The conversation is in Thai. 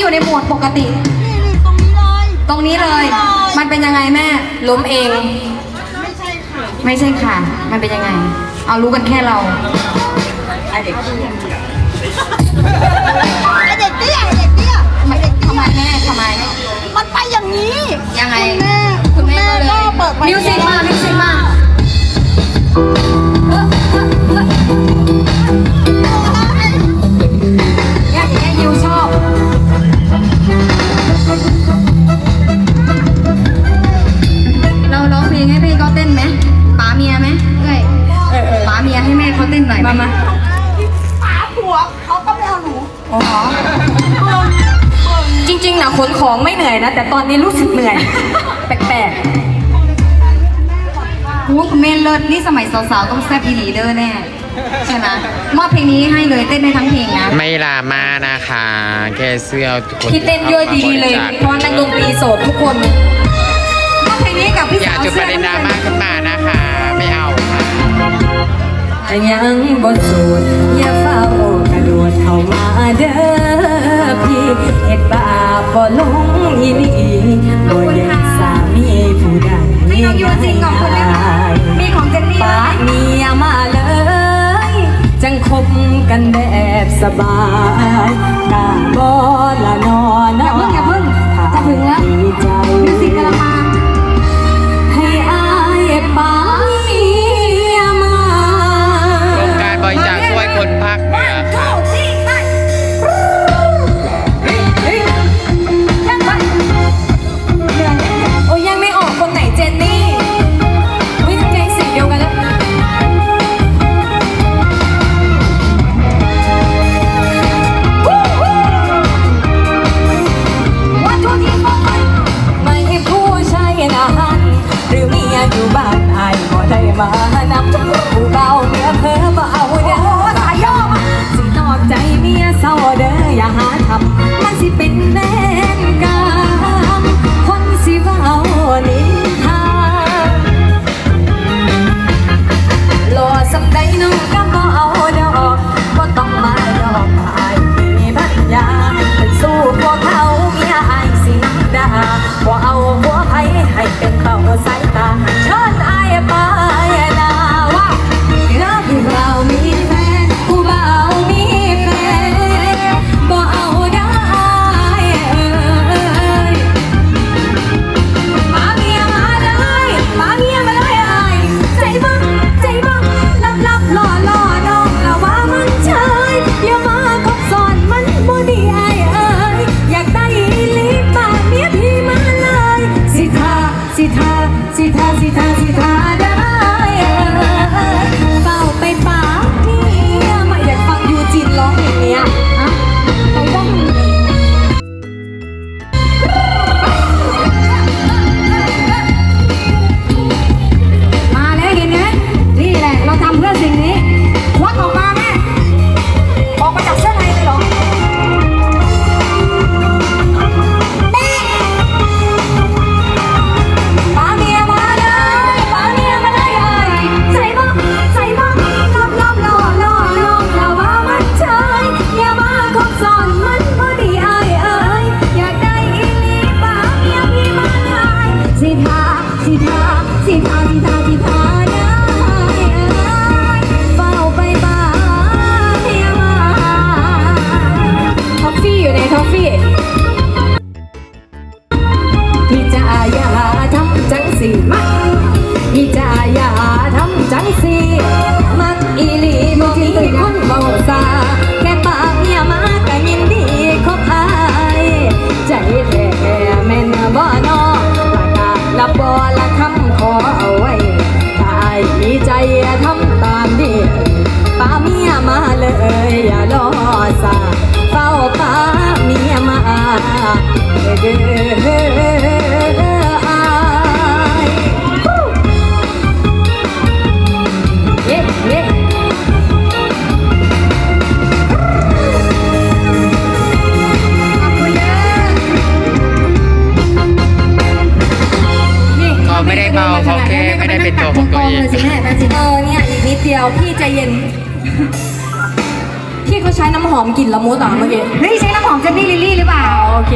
ติ นี่นี่ตรงนี้เลย ตรงนี้เลย มันเป็นยังไงแม่ ล้มเอง ไม่ใช่ค่ะไม่ใช่ค่ะ มันเป็นยังไง เอารู้กันแค่เราไอเด็กเตี้ยไอเด็กเตี้ยไอเด็กเตี้ยไอเด็กเตี้ทำไมยแม่ทำไม มันไปอย่างนี้ยังไง คุณแม่ก็เลยเปิดไฟมิวสิกมามิวสิกมา ให้แม่เขาเต้นหน่อยมามาป๋าผัวเขาก็ไม่เอาหนูโอ้โหจริงๆนะขนของไม่เหนื่อยนะ แต่ตอนนี้รู้สึกเหนื่อย แปลกๆโอ้คุณแม่เลิศนี่สมัยสาวๆต้องแซ่บอีหลีเด้อแน่ใช่ไหมมอบเพลงนี้ให้เลยเต้นได้ทั้งเพลงนะ ไม่ลามานะคะ แค่เสื้อทุกคนที่เต้นด้วยดีๆเลย เพราะว่านักดนตรีโสดทุกคนมอบเพลงนี้กับพี่อย่าสาวจุดประเด็นดราม่าขึ้นมานะ ยังบนสูดอย่าเฝ้ากระโดดเข้ามาเด้อพี่เฮ็ดบาปบ่ลงอีหลีบ่อยากสามีผู้ใดมีน้องยูจินกับคุณนะคะมีของเจนนี่ป้าด้วยเมียมาเลย จังคบกันแบบสบายกาบ่ละนอนอย่าเพิ่งอย่าเพิ่งจะถึงแล้วใจมิวสิกกำลังมาให้อายป้ สิทา ยมาเลยอย่ารอซาเฝ้าป้าเมียมาเด้ออายเย้เย้นี่เขาไม่ได้เมาเขาแค่ไม่ได้เป็นตัวของตัวเองเลยสิแม่แม่สิเออเนี่ยอีกนิดเดียวพี่ใจเย็น ที่เขาใช้น้ำหอมกลิ่นละมุดเหรเมื่อกี้ นี่ใช้น้ำหอมเจนนี่ลิลลี่หรือเปล่า โอเค